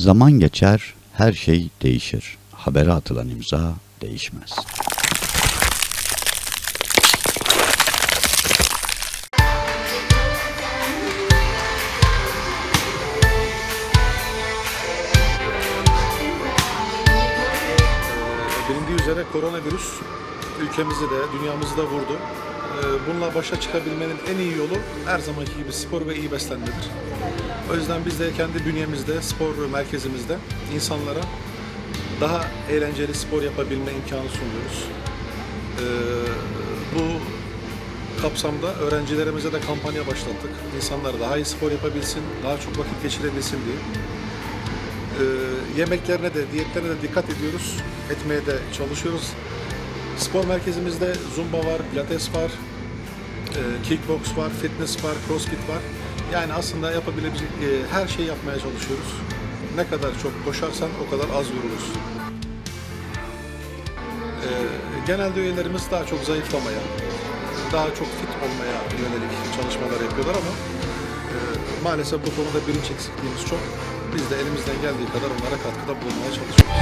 Zaman geçer, her şey değişir. Habere atılan imza değişmez. Bilindiği üzere koronavirüs ülkemizi de dünyamızı da vurdu. Ee, Bununla başa çıkabilmenin en iyi yolu her zamanki gibi spor ve iyi beslenmedir. O yüzden biz de kendi bünyemizde, spor merkezimizde insanlara daha eğlenceli spor yapabilme imkanı sunuyoruz. Ee, Bu kapsamda öğrencilerimize de kampanya başlattık. İnsanlar daha iyi spor yapabilsin, daha çok vakit geçirebilsin diye. Ee, yemeklerine de, diyetlerine de dikkat ediyoruz. Etmeye de çalışıyoruz. Spor merkezimizde zumba var, pilates var, e, kickbox var, fitness var, crossfit var. Yani aslında yapabilecek e, her şeyi yapmaya çalışıyoruz. Ne kadar çok koşarsan o kadar az yorulursun. Ee, genelde üyelerimiz daha çok zayıflamaya, daha çok fit olmaya yönelik çalışmalar yapıyorlar ama e, maalesef bu konuda bilinç eksikliğimiz çok. Biz de elimizden geldiği kadar onlara katkıda bulunmaya çalışıyoruz.